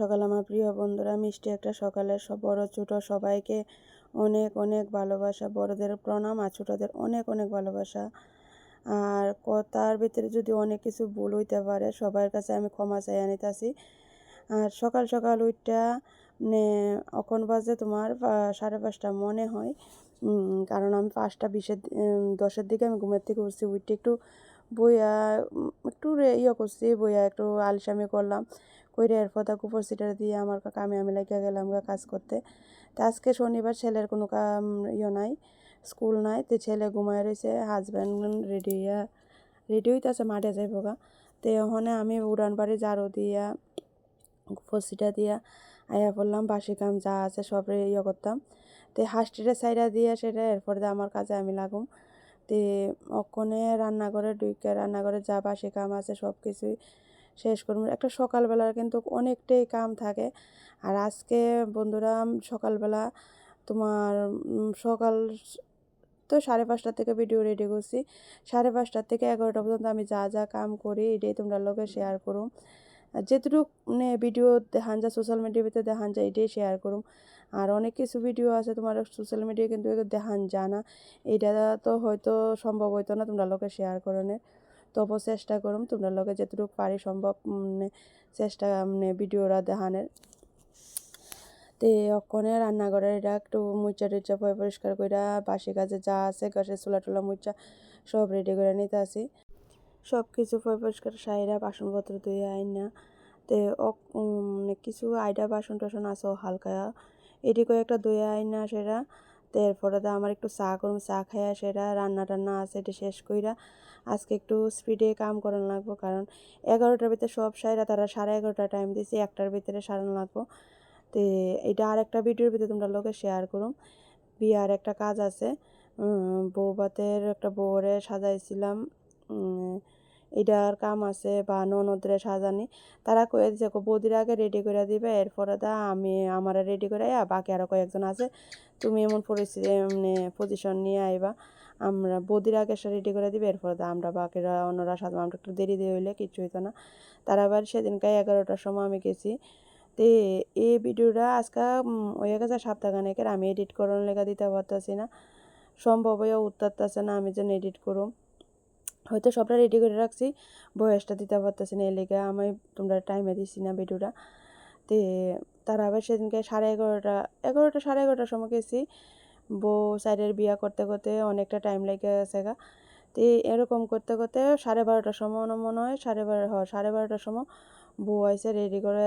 সকাল, আমার প্রিয় বন্ধুরা। মিষ্টি একটা সকালে সব বড় ছোটো সবাইকে অনেক অনেক ভালোবাসা। বড়দের প্রণাম আর ছোটদের অনেক অনেক ভালোবাসা। আর তার ভিতরে যদি অনেক কিছু ভুল হইতে পারে, সবার কাছে আমি ক্ষমা চাই আনিতে আনিতাছি আর সকাল সকাল ওইটা এখন বাজে তোমার সাড়ে পাঁচটা মনে হয়। কারণ আমি পাঁচটা বিশের দশের দিকে আমি ঘুমের থেকে উঠছি। উঠতে একটু বইয়া একটু ইয়ে করছি, বইয়া একটু আলসামি করলাম। কইরে এরপর তা কুপর সিটার দিয়ে আমার কামে আমি লাগিয়ে গেলাম কাজ করতে। তা আজকে শনিবার ছেলের কোনো কাম ইয়ে নাই, স্কুল নাই, তো ছেলে ঘুমায় রয়েছে হাজব্যান্ড রেডি হইয়া রেডি হইতেছে, মাঠে যাইব গা। তো ওখানে আমি উড়ান বাড়ি ঝাড়ু দিয়া ফসিটা দিয়া আয়া পড়লাম বাসি কাম যা আছে সব ইয়ে করতাম। তো হাঁসটিরে সাইডা দিয়ে সেটা এরপর আমার কাজে আমি লাগুম। তে অক্ষণে রান্নাঘরে ঢুকে রান্নাঘরে যা বাসি কাম আছে সব কিছুই শেষ করব। একটা সকালবেলার কিন্তু অনেকটাই কাম থাকে। আর আজকে বন্ধুরা সকালবেলা তোমার সকাল তো সাড়ে পাঁচটা থেকে ভিডিও রেডি করছি। সাড়ে পাঁচটার থেকে এগারোটা পর্যন্ত আমি যা যা কাম করি এটাই তোমরা লোকে শেয়ার করুম যেটুকু মানে ভিডিও দেখান যায় সোশ্যাল মিডিয়ার ভিতরে দেখান যায় এটাই শেয়ার করুম। আর অনেক কিছু ভিডিও আছে তোমার সোশ্যাল মিডিয়ায় কিন্তু দেখান যায় না। এইটা তো হয়তো সম্ভব হইতো না তোমরা লোকে শেয়ার করণের তবু চেষ্টা করুম তোমরা লোকে যেটুকু পারি সম্ভব মানে চেষ্টা মানে ভিডিওরা দেখানের তে অক্ষণে রান্নাঘরের এটা একটু মুচা টুচা পরিষ্কার কইরা বাসি কাজে যা আছে গাছের চুলা টুলা মুচা সব রেডি করে নিতে আসি। সব কিছু পরিষ্কার সাইরা বাসনপত্র ধুয়ে আইন না। তে মানে কিছু আইডা বাসন টাসন আছে হালকা। এটি করে একটা ধুয়ে আইন না তো এরপরে তো আমার একটু চা করুন চা খাইয়া সেটা রান্না টান্না আছে এটা শেষ কইরা। আজকে একটু স্পিডে কাম করানো লাগবো কারণ এগারোটার ভিতরে সব সাইরা তারা সাড়ে এগারোটা টাইম দিয়েছি একটার ভিতরে সারানো লাগবো। তো এটা আর একটা ভিডিওর ভিতরে তোমরা লোকে শেয়ার করুম। বিয়ার একটা কাজ আছে উম, বৌভাতের একটা বউরে সাজাইছিলাম এটার কাম আছে বা ননদরে সাজানি, তারা কয়ে দিছে বৌদির আগে রেডি করে দিবে, এরপরে দা আমি আমার রেডি করে বাকি আরও কয়েকজন আছে, তুমি এমন পরিস্থিতি মানে পজিশন নিয়ে আইবা, আমরা বৌদির আগে রেডি করে দিবে, এরপরে দা আমরা বাকিরা অন্যরা সাজাবো। আমরা একটু দেরি দিয়ে হইলে কিছু হইতো না। তারা আবার সেদিনকে এগারোটার সময় আমি গেছি, তে এই ভিডিওটা আজকে হয়ে গেছে সপ্তাহখানেকের, আমি এডিট করার লেগে দিতে পারতেছি না সম্ভব হয়ে উত্তরতেছে না, আমি যেন এডিট করো হয়তো সবটা রেডি করে রাখছি। বয়সটা দিতে পারতেছি না এর লেগে আমি তোমরা টাইমে দিচ্ছি না ভিডিওটা তে তারা আবার সেদিনকে সাড়ে এগারোটা এগারোটা সাড়ে এগারোটার সময় গেছি। বউ সাইডের বিয়া করতে করতে অনেকটা টাইম লেগে গেছে গা। তো এরকম করতে করতে সাড়ে বারোটার সময় মনে হয় সাড়ে বারো, হ, সাড়ে বারোটার সময় বউ আইসে রেডি করে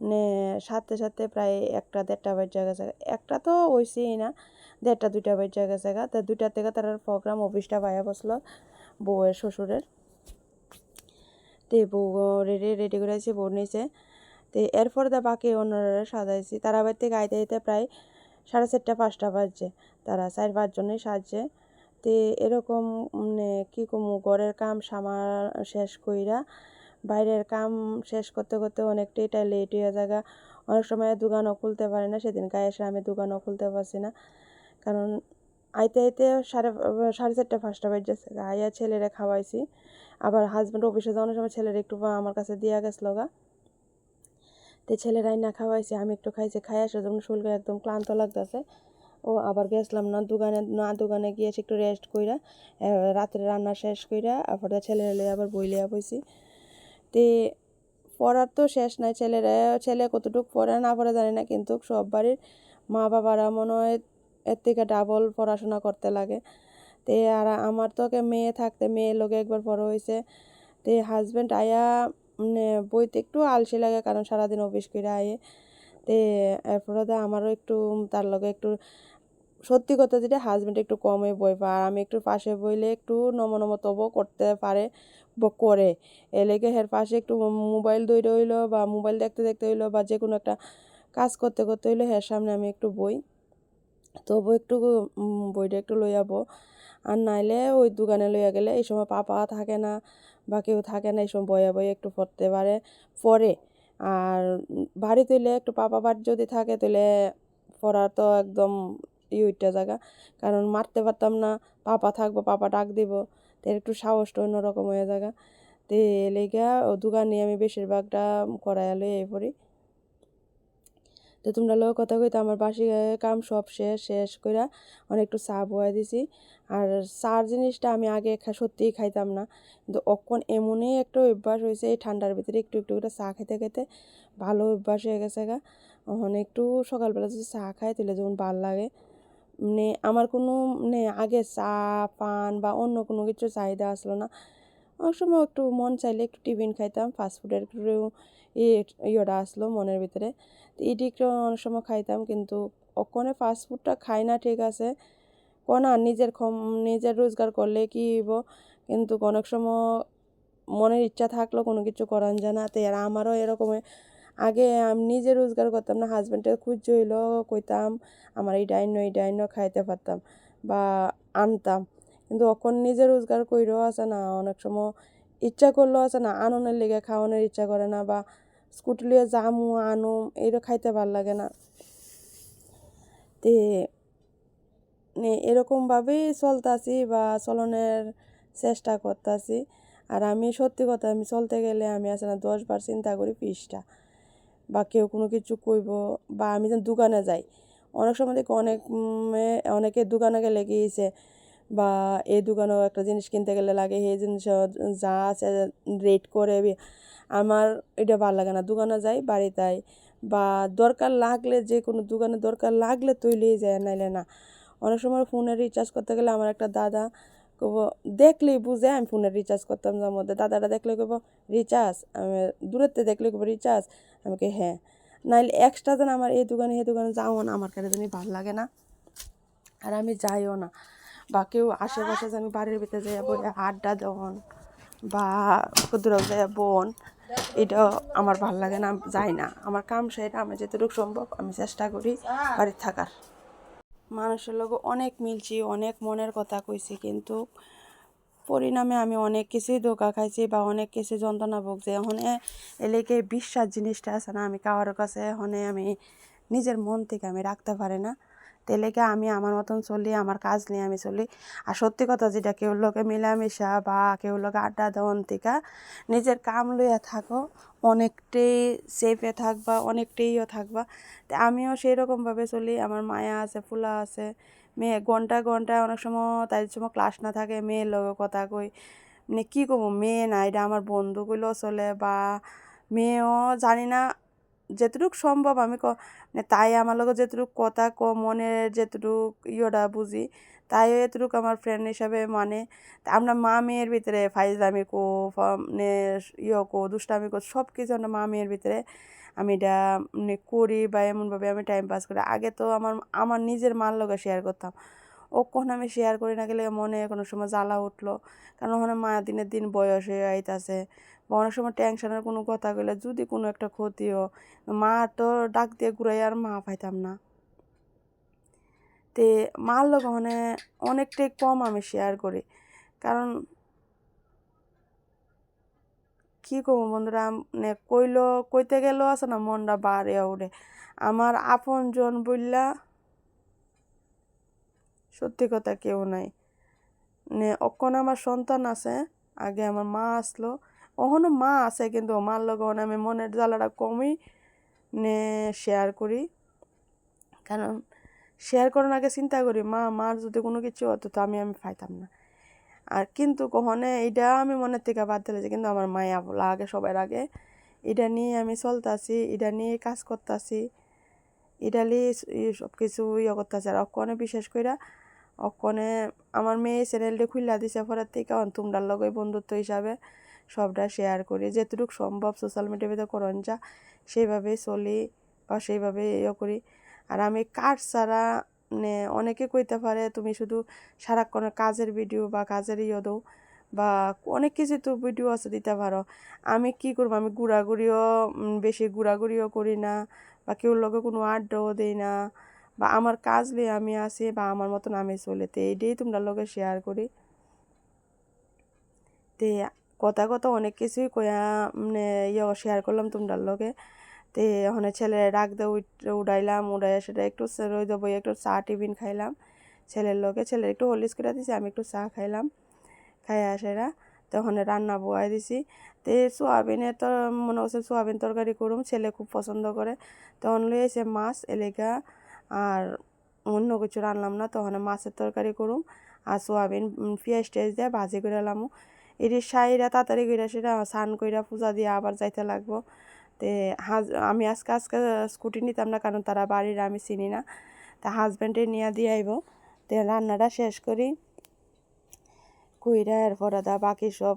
মানে সাথে সাথে প্রায় একটা দেড়টা বাজে গেছে একটা তো হইছেই না, দেড়টা দুইটা বাজে গেছে গা। তা দুইটার থেকে তার প্রোগ্রাম অফিসটা পাইয়া বসল। বউয়ের শ্বশুরের। তে বউ রেডি রেডি করে আইসি বউ নিয়েছে। তো এরপর দা বাকি অন্যরা সাজাইছি। তারা বাড়ি থেকে আইতে আইতে প্রায় সাড়ে চারটা, পাঁচটা বাজছে। তারা চার পাঁচজনই সাজছে। তে এরকম মানে কী কমু, ঘরের কাম সামার শেষ কইরা বাইরের কাম শেষ করতে করতে অনেকটাই টাই লেট হয়ে জায়গা। অনেক সময় দোকানও খুলতে পারে না। সেদিন গায়ে এসে আমি দোকানও খুলতে পারছি না। কারণ আইতে আইতে সাড়ে সাড়ে চারটা, পাঁচটা বাজছে আইয়া ছেলেরে খাওয়াইছি। আবার হাজব্যান্ড অফিসে যাওয়ার সময় ছেলের একটু আমার কাছে দিয়া গেছিল গা তো ছেলেরাই না খাওয়াইছে, আমি একটু খাইছি খাই আসে যখন শরীরটা একদম ক্লান্ত লাগতেছে। ও আবার গেছিলাম না, দোকানে না দোকানে গিয়ে একটু রেস্ট কইরা রাত্রে রান্না শেষ কইরা, আবার ছেলে লিয়ে আবার বই লিয়া বইছি। তে পড়ার তো শেষ নাই ছেলেরা, ছেলে কতটুকু পড়ে না পড়ে জানি না, কিন্তু সব বাড়ির মা বাবারা মনে হয় এর থেকে ডাবল পড়াশোনা করতে লাগে। তে আর আমার তো মেয়ে থাকতে মেয়ে লোকে একবার বড় হয়েছে। তে হাজব্যান্ড আয়া মানে বইতে একটু আলসি লাগে কারণ সারাদিন অফিস করে আয়ে। তে এরপরে তো আমারও একটু, তার লগে একটু সত্যি কথা যেটা হাজব্যান্ড একটু কমই বই পায়। আর আমি একটু পাশে বইলে একটু নম নম করতে পারে করে। এলেগে হের পাশে একটু মোবাইল দইতে হইল বা মোবাইল দেখতে দেখতে হইল বা যে কোনো একটা কাজ করতে করতে হইল হের সামনে আমি একটু বই তবু একটু বইটা একটু লই যাব আর নাইলে ওই দোকানে লইয়া গেলে এই সময় পাপা থাকে না, বা কেউ থাকে না, এই সময় বয়ে বয়ে একটু পড়তে পারে, পড়ে। আর বাড়ি হইলে একটু পাপা বাড়ি যদি থাকে তাহলে পড়া তো একদম ই উইটা জায়গা কারণ মারতে পারতাম না, পাপা থাকব, পাপা ডাক দিব তো এর একটু সাহসটা অন্যরকম হয়ে জায়গা তো লেগা ও দোকানে আমি বেশিরভাগটা করাই লই এই পড়ি। তো তোমরা লোক কথা কইতে, আমার বাসি কাম সব শেষ শেষ অনেক একটু চা বয়া দিছি। আর চার জিনিসটা আমি আগে সত্যিই খাইতাম না। কিন্তু অক্ষণ এমনই একটা অভ্যাস হয়েছে এই ঠান্ডার ভিতরে একটু একটু করে চা খেতে খেতে ভালো অভ্যাস হয়ে গেছে গা। এখন একটু সকালবেলা যদি চা খাই, তাহলে যেমন ভালো লাগে। মানে আমার কোনো মানে আগে চা, পান বা অন্য কোনো কিছু চাহিদা আসলো না। অনেক সময় একটু মন চাইলে একটু টিফিন খাইতাম ফাস্টফুডের একটু ইয়েটা আসলো মনের ভিতরে। তো এটি অনেক সময় খাইতাম, কিন্তু ওখানে ফাস্টফুডটা খাই না, ঠিক আছে? কোনা নিজের ক্ষম, নিজের রোজগার করলে কি হইব? কিন্তু অনেক সময় মনের ইচ্ছা থাকলেও কোনো কিছু করান যায় না। তো আমারও এরকম আগে আমি নিজে রোজগার করতাম না হাজব্যান্ডের খুঁজ হইল, কইতাম, আমার এই ডাইন এই ডাইন খাইতে পারতাম বা আনতাম। কিন্তু অখন নিজে রোজগার কইরেও আছে না। অনেক সময় ইচ্ছা করলেও আছে না, আননের লেগে খাওয়ানোর ইচ্ছা করে না বা স্কুটি লিয়ে জামু আনুম এইটা খাইতে ভালো লাগে না। তে এরকমভাবেই চলতাছি বা চলনের চেষ্টা করতাছি। আর আমি সত্যি কথা, আমি চলতে গেলে আমি আছে না দশবার চিন্তা করি পিসটা বা কেউ কোনো কিছু কইব বা আমি যেন দোকানে যাই। অনেক সময় দেখি অনেক অনেকে দোকানে গেলে গিয়েছে বা এই দোকানেও একটা জিনিস কিনতে গেলে লাগে, সেই জিনিস যা আছে রেট করে আমার এটা ভালো লাগে না। দোকানে যাই বাড়িতে বা দরকার লাগলে যে কোনো দোকানে দরকার লাগলে তৈলেই যায়, নাইলে না। অনেক সময় ফোনে রিচার্জ করতে গেলে আমার একটা দাদা কব দেখলেই বুঝে, আমি ফোনে রিচার্জ করতাম যার মধ্যে দাদাটা দেখলে কব রিচার্জ আমি দূরেতে দেখলে কব রিচার্জ আমাকে হ্যাঁ। নাইলে এক্সট্রা যেন আমার এই দোকানে এই দোকানে যাও না, আমার কাছে জানি ভালো লাগে না। আর আমি যাইও না। বা কেউ আশেপাশে যে আমি বাড়ির ভিতরে যাই বলে আড্ডা দেওয়ান বা কোথাও যাই বোন এটা আমার ভালো লাগে না যাই না। আমার কাম সেটা আমি যতটুকু সম্ভব, আমি চেষ্টা করি বাড়ির থাকার। মানুষের লোক অনেক মিলছি, অনেক মনের কথা কইছি, কিন্তু পরিণামে আমি অনেক কিছুই ধোকা খাইছি বা অনেক কিছু যন্ত্রণা ভুগছি। এখন এলেকে বিশ্বাস জিনিসটা আছে না, আমি কারোর কাছে এখন আমি নিজের মন থেকে আমি রাখতে পারি না। তেলেকে আমি আমার মতন চলি, আমার কাজ নিয়ে আমি চলি। আর সত্যি কথা যেটা, কেউ লোকে মিলামিশা বা কেউ লোকে আড্ডা দেওয়ান থেকে নিজের কাম লইয়া থাকো, অনেকটাই সেফে থাকবা অনেকটাইও থাকবা। তো আমিও সেই রকমভাবে চলি, আমার মায়া আছে, ফুলা আছে। মেয়ে ঘণ্টা ঘন্টায় অনেক সময়, তাই সময় ক্লাস না থাকে, মেয়ের লগে কথা কই। মানে কী করব? মেয়ে না, এটা আমার বন্ধু কইলেও চলে বা মেয়েও জানি না যেটুক সম্ভব আমি মানে তাই আমার লগত যেটুক কথা ক মনের যেটুক ইয়েটা বুঝি, তাই এতটুকু আমার ফ্রেন্ড হিসাবে মানে। আমরা মা মেয়ের ভিতরে ফাইজলামি কো মানে ইয়ে কো, দুষ্টামি কো সব কিছু আমরা মা মেয়ের ভিতরে আমি এটা মানে করি বা এমনভাবে আমি টাইম পাস করি। আগে তো আমার আমার নিজের মার লগে শেয়ার করতাম। ও কখন আমি শেয়ার করি না গেলে মনে কোনো সময় জ্বালা উঠল। কারণ ওখানে মা দিনের দিন বয়স হয়ে আইতাছে। বা অনেক সময় টেনশনের কোনো কথা কইলে যদি কোনো একটা ক্ষতিও, মা তো ডাক দিয়ে ঘুরাই আর মা পাইতাম না। তে মার লোক মানে অনেকটাই কম আমি শেয়ার করি। কারণ কি করব বন্ধুরা মানে কইলো, কইতে গেলেও আছে না মনটা বাড়ে ওঠে আমার আপন জন বললা সত্যি কথা কেউ নাই। নে অক্ষণ আমার সন্তান আছে, আগে আমার মা আসলো ওখানে মা আছে কিন্তু মার লগে আমি মনের জ্বালাটা কমই নে শেয়ার করি। কারণ শেয়ার করার আগে চিন্তা করি, মা, মার যদি কোনো কিছু হতো তো আমি আমি পাইতাম না। আর কিন্তু কখনো এইটা আমি মনের থেকে বাদ দিলেছি কিন্তু আমার মায়া আগে সবার আগে এটা নিয়ে আমি চলতেছি, এটা নিয়ে কাজ করতেছি। এটা নিয়ে সব কিছু ইয়ে করতেছি। আর অক্ষণে বিশেষ করে অক্ষণে আমার মেয়ে চ্যানেলটা খুললা দিছে পরের থেকে তোমরার লগে বন্ধুত্ব হিসাবে সবটা শেয়ার করি। যেটুকু সম্ভব সোশ্যাল মিডিয়ার ভিতরে করন যা, সেইভাবেই চলি বা সেইভাবে ইয়ে করি। আর আমি কাজ ছাড়া মানে অনেকে কইতে পারে, তুমি শুধু সারাক্ষণ কাজের ভিডিও বা কাজের ইয়ে দাও বা অনেক কিছু তো ভিডিও আছে দিতে পারো। আমি কি করব? আমি ঘোরাঘুরিও বেশি ঘোরাঘুরিও করি না বা কেউ লোকে কোনো আড্ডাও দিই না বা আমার কাজ নিয়ে আমি আসি বা আমার মতন আমি চলে। তো এইটাই তোমরা লোকে শেয়ার করি। তে কথা কথা অনেক কিছুই কয়া মানে ইয়ে শেয়ার করলাম তোমরার লগে। তে ওখানে ছেলে ডাক দিয়ে উড়াইলাম উড়াই সেটা একটু রই দেবো একটু চা টিফিন খাইলাম। ছেলের লোকে ছেলের একটু হলিস করে দিছে, আমি একটু চা খাইলাম। খাই সেরা, তখন রান্না বয়াই দিছি। তে সোয়াবিনের তো মনে হচ্ছে সোয়াবিন তরকারি করুম, ছেলে খুব পছন্দ করে। তখন লইয়েছে মাছ এলাকা আর অন্য কিছু রান্নাম না, তখন মাছের তরকারি করুম। আর সোয়াবিন পেঁয়াজ টেয়াজ দিয়ে ভাজি করে লামু। এটি সাইরা তাড়াতাড়ি করে সেটা স্নান কইরা পূজা দিয়ে আবার যাইতে লাগবো। তে হাজ, আমি আজকে আজকে স্কুটি নিতাম না, কারণ তারা বাড়ির আমি চিনি না। তা হাজব্যান্ডে নিয়ে দিয়ে আইব। তে রান্নাটা শেষ করি। কইরা এরপর দা বাকি সব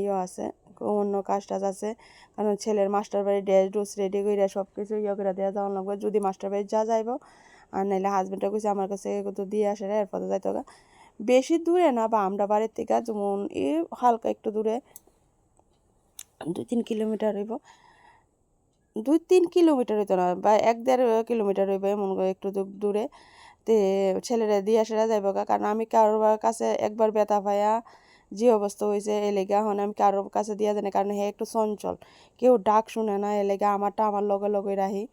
ইয়ে আছে, অন্য কাজ টাজ আছে। কারণ ছেলের মাস্টার বাড়ি ড্রেস ড্রেস রেডি করে সব কিছু ইয়ে করে দেওয়া যাওয়া লাগবে। যদি মাস্টার বাড়ি যা যাইব, আর নাইলে হাজব্যান্ডটা কইছে আমার কাছে দিয়ে আসে এরপরে যাইতে বেশি দূরে না বা আমরা বাড়ির থেকে যেমন এ হালকা একটু দূরে, দুই তিন কিলোমিটার হইব। দুই তিন কিলোমিটার হইতো না বা এক দেড় কিলোমিটার হইব এমন করে একটু দূরে। তে ছেলেরা দিয়ে আসে যাইব কারণ আমি কারোর কাছে একবার ব্যথা পাইয়া যে অবস্থা হয়েছে এলেগা এখন আমি কারোর কাছে দিয়া জানি কারণ হে একটু চঞ্চল। কেউ ডাক শুনে না এলেগা আমারটা আমার লগে লগে রাহি।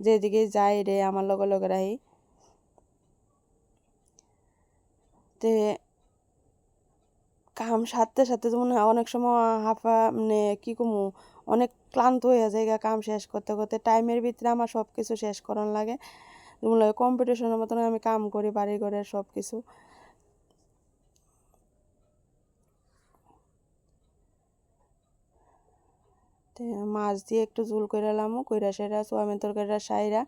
যেদিকে যাই রে, আমার লগে লগে রাহি। তে কাম সারতে সারতে যেমন অনেক সময় হাফা মানে কী কমু, অনেক ক্লান্ত হয়ে যায় কাম শেষ করতে করতে। টাইমের ভিতরে আমার সব কিছু শেষ করার লাগে। যেমন কম্পিটিশনের মতন আমি কাম করি বাড়ি ঘরের সব কিছু মাছ দিয়ে একটু জুল করে এলাম কইরা সেরা, সোয়াবিন তরকারিটা সাইরা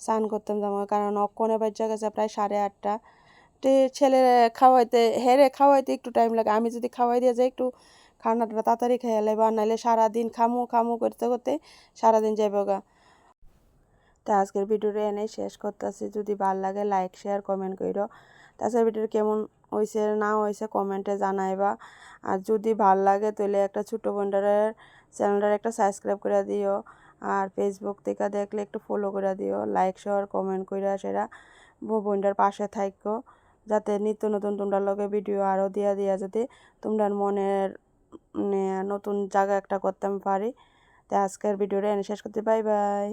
স্নান করতাম যাব কারণ অক্ষণে বাচ্চা গেছে প্রায় সাড়ে আটটা। ছেলে খাওয়াইতে, হেরে খাওয়াইতে একটু টাইম লাগে। আমি যদি খাওয়াই দিয়ে যাই একটু খানাটা তাড়াতাড়ি খেয়ে বা নাহলে সারাদিন খামু খামু করতে করতে সারাদিন যাইব গা। তা আজকের ভিডিওটা এনেই শেষ করতেছি। যদি ভালো লাগে লাইক শেয়ার কমেন্ট করো তাছাড়া ভিডিও কেমন হয়েছে না হয়েছে কমেন্টে জানাইবা। আর যদি ভালো লাগে তাহলে একটা ছোটো বোনটারের চ্যানেলটার একটা সাবস্ক্রাইব করে দিও। আর ফেসবুক থেকে দেখলে একটু ফলো করে দিও। লাইক শেয়ার কমেন্ট করে সেটা বোনটার পাশে থাকো যাতে নিত্য নতুন তোমরা লগে ভিডিও আরও দিয়া দিয়া যাতে তোমরা মনের নতুন জায়গা একটা করতে পারি। তো আজকের ভিডিওটা এনে শেষ করতে বাই বাই